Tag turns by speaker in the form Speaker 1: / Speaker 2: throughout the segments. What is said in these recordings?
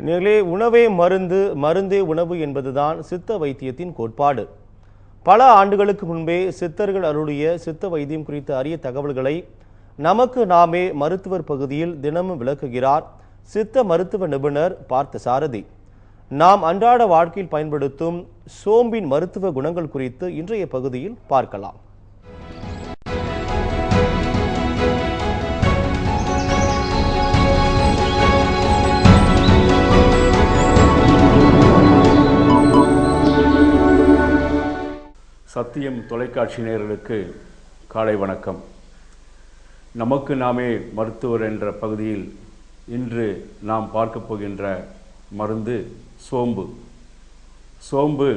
Speaker 1: நேர்களே உணவே மருந்து மருந்தே உணவு என்பதுதான் சித்த வைத்தியத்தின் கோட்பாடு. பல ஆண்டுகளுக்கு முன்பே சித்தர்கள் அருளிய சித்த வைத்தியம் குறித்த அரிய தகவல்களை நமக்கு நாமே மருத்துவர் பகுதியில் தினமும் விளக்குகிறார் சித்த மருத்துவ நிபுணர் பார்த்த சாரதி நாம் அன்றாட வாழ்க்கையில் பயன்படுத்தும் சோம்பின் மருத்துவ குணங்கள் குறித்து இன்றைய பகுதியில் பார்க்கலாம்.
Speaker 2: சத்தியம் தொலைக்காட்சி நேர்களுக்கு காலை வணக்கம். நமக்கு நாமே மருத்துவர் என்ற பகுதியில் இன்று நாம் பார்க்க போகின்ற மருந்து சோம்பு. சோம்பு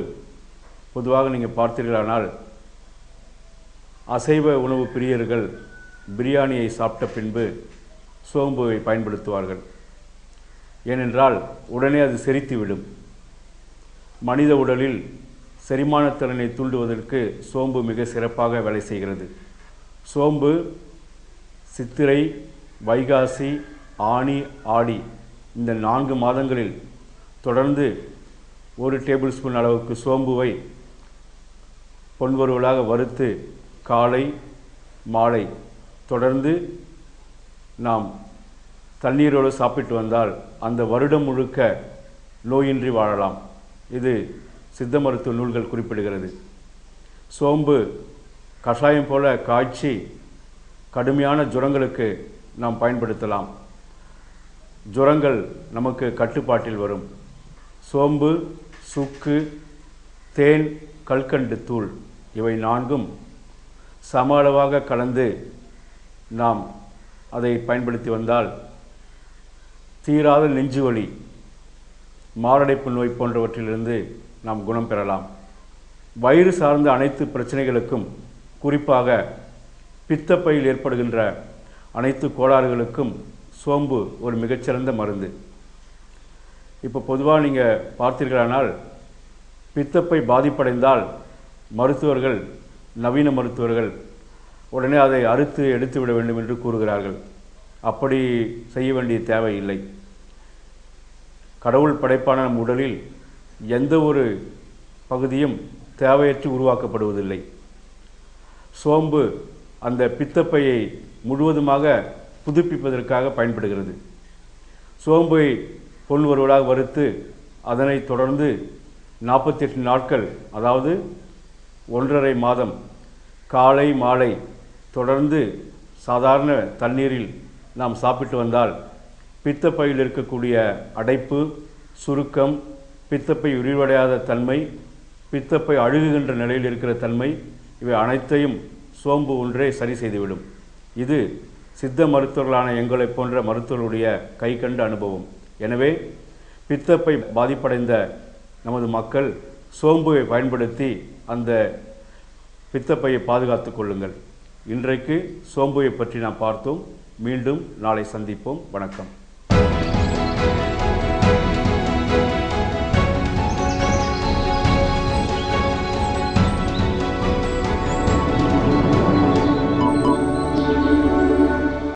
Speaker 2: பொதுவாக நீங்கள் பார்த்தீர்களானால் அசைவ உணவு பிரியர்கள் பிரியாணியை சாப்பிட்ட பின்பு சோம்புவை பயன்படுத்துவார்கள். ஏனென்றால் உடனே அது செரித்துவிடும். மனித உடலில் செரிமானத்திறனை தூண்டுவதற்கு சோம்பு மிக சிறப்பாக வேலை செய்கிறது. சோம்பு சித்திரை வைகாசி ஆனி ஆடி இந்த நான்கு மாதங்களில் தொடர்ந்து ஒரு டேபிள் ஸ்பூன் அளவுக்கு சோம்புவை பொன்வருவலாக வறுத்து காலை மாலை தொடர்ந்து நாம் தண்ணீரோடு சாப்பிட்டு வந்தால் அந்த வருடம் முழுக்க நோயின்றி வாழலாம். இது சித்த மருத்துவ நூல்கள் குறிப்பிடுகிறது. சோம்பு கஷாயம் போல காய்ச்சி கடுமையான ஜுரங்களுக்கு நாம் பயன்படுத்தலாம். ஜுரங்கள் நமக்கு கட்டுப்பாட்டில் வரும். சோம்பு சுக்கு தேன் கல்கண்டு தூள் இவை நான்கும் சம அளவாக கலந்து நாம் அதை பயன்படுத்தி வந்தால் தீராத நெஞ்சுவலி மாரடைப்பு நோய் போன்றவற்றிலிருந்து நாம் குணம் பெறலாம். வயிறு சார்ந்த அனைத்து பிரச்சனைகளுக்கும் குறிப்பாக பித்தப்பையில் ஏற்படுகின்ற அனைத்து கோளாறுகளுக்கும் சோம்பு ஒரு மிகச்சிறந்த மருந்து. இப்போ பொதுவாக நீங்கள் பார்த்தீர்களானால் பித்தப்பை பாதிப்படைந்தால் மருத்துவர்கள் நவீன மருத்துவர்கள் உடனே அதை அறுத்து எடுத்து விட வேண்டும் என்று கூறுகிறார்கள். அப்படி செய்ய வேண்டிய தேவை இல்லை கடவுள் படைப்பான நம் உடலில் எந்த ஒரு பகுதியும் தேவையற்று உருவாக்கப்படுவதில்லை. சோம்பு அந்த பித்தப்பையை முழுவதுமாக புதுப்பிப்பதற்காக பயன்படுகிறது. சோம்பை பொன் வருவதாக வறுத்து அதனை தொடர்ந்து நாற்பத்தி எட்டு நாட்கள் அதாவது ஒன்றரை மாதம் காலை மாலை தொடர்ந்து சாதாரண தண்ணீரில் நாம் சாப்பிட்டு வந்தால் பித்தப்பையில் இருக்கக்கூடிய அடைப்பு சுருக்கம் பித்தப்பை விரிவடையாத தன்மை பித்தப்பை அழுகுகின்ற நிலையில் இருக்கிற தன்மை இவை அனைத்தையும் சோம்பு ஒன்றே சரி செய்துவிடும். இது சித்த மருத்துவர்களான எங்களைப் போன்ற மருத்துவர்களுடைய கை கண்ட அனுபவம். எனவே பித்தப்பை பாதிப்படைந்த நமது மக்கள் சோம்புவை பயன்படுத்தி அந்த பித்தப்பையை பாதுகாத்து கொள்ளுங்கள். இன்றைக்கு சோம்புவை பற்றி நாம் பார்த்தோம். மீண்டும் நாளை சந்திப்போம். வணக்கம்.